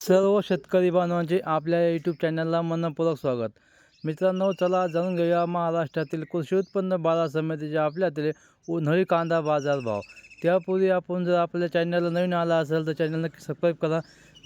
सर्व शेतकरी बांधवांचे आपल्या यूट्यूब चॅनलला मनपूर्वक स्वागत. मित्रांनो चला जाणून घेऊया महाराष्ट्रातील कृषी उत्पन्न बाजार समितीचे आपल्यातील उन्हाळी कांदा बाजार भाव. त्यापूर्वी आपण जर आपल्या चॅनलला नवीन आला असेल तर चॅनल नक्की सबस्क्राईब करा.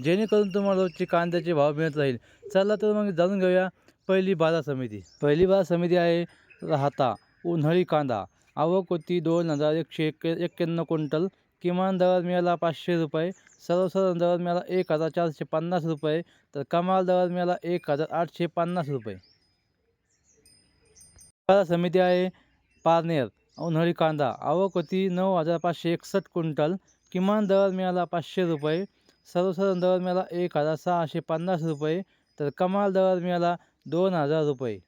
जेणेकरून तुम्हाला रोजचे कांद्याचे भाव मिळत राहील. चला तर मग जाणून घेऊया पहिली बाजार समिती. पहिली बाजार समिती आहे राहता उन्हाळी कांदा. आवक होती दोन हजार एकशे एक एक्क्याण्णव क्विंटल. किमान दरात मिळाला पाचशे रुपये. सर्वसाधारण दरात मिळाला एक हजार चारशे पन्नास रुपये. तर कमाल दरात मिळाला एक हजार आठशे पन्नास रुपये. बाजार समिती आहे पारनेर उन्हाळी कांदा. आवक होती नऊ हजार पाचशे एकसष्ट क्विंटल. किमान दरात मिळाला पाचशे रुपये. सर्वसाधारण दरात मिळाला एक हजार सहाशे पन्नास रुपये. तर कमाल दरात मिळाला दोन हजार रुपये.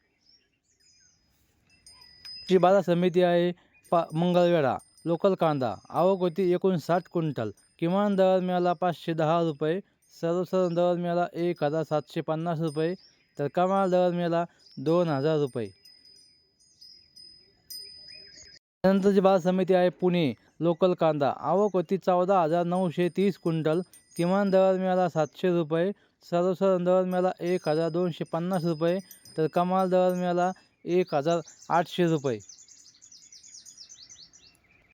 जी बाजार समिती आहे. पा मंगळवेढा लोकल कांदा आवक होती एकूण साठ क्विंटल. किमान दर मिळाला पाचशे दहा रुपये. सर्वसाधारण दर मिळाला एक हजार सातशे पन्नास रुपये. तर कमाल दर मिळाला दोन हजार रुपये. त्यानंतरची बाजार समिती आहे पुणे लोकल कांदा आवक होती चौदा हजार नऊशे तीस क्विंटल. किमान दर मिळाला सातशे रुपये. सर्वसाधारण दर मिळाला एक हजार दोनशे पन्नास रुपये. तर कमाल दर मिळाला एक हजार आठशे रुपये.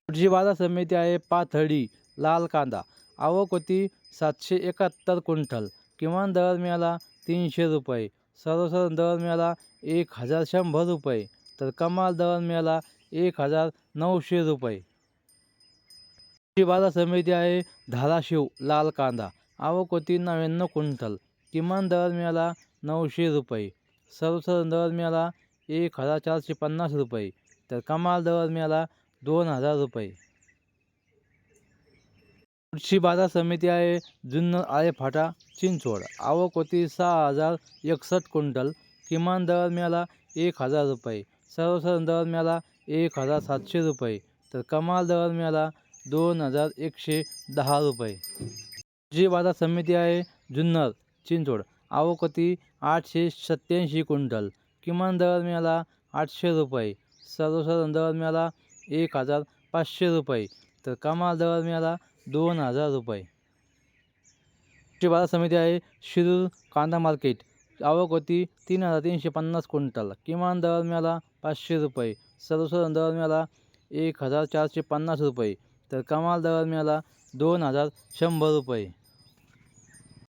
पुढची बाजार समिती आहे पाथडी लाल कांदा. आवक होती सातशे एकाहत्तर क्विंटल. किमान दर मिळाला तीनशे रुपये. सर्वसाधारण दर मिळाला एक हजार शंभर रुपये. तर कमाल दर मिळाला एक हजार नऊशे रुपये. पुढची बाजार समिती आहे धाराशिव लाल कांदा. आवक होती नव्याण्णव क्विंटल. किमान दर मिळाला नऊशे रुपये. सर्वसाधारण दर मिळाला एक हजार चारशे पन्नास रुपये. तर कमाल दर मिळाला दोन हजार रुपये. पुढची बाजार समिती आहे जुन्नर आळेफाटा चिंचवड. आवक होती सहा हजार एकसष्ट क्विंटल. किमान दरात मिळाला एक हजार रुपये. सर्वसाधारण दर मिळाला एक हजार सातशे रुपये. तर कमाल दर मिळाला दोन हजार एकशे दहा रुपये. जी बाजार समिती आहे जुन्नर चिंचवड. आवक होती आठशे सत्याऐंशी क्विंटल. किमान दरात मिळाला आठशे रुपये. सर्वसाधारण दरात मिळाला एक हजार पाचशे रुपये. तर कमाल दरात मिळाला दोन हजार रुपये. ची बाजार समिती आहे शिरूर कांदा मार्केट. आवक होती तीन हजार तीनशे पन्नास क्विंटल. किमान दरात मिळाला पाचशे रुपये. सर्वसाधारण दरात मिळाला एक हजार चारशे पन्नास रुपये. तर कमाल दरात मिळाला दोन हजार शंभर रुपये.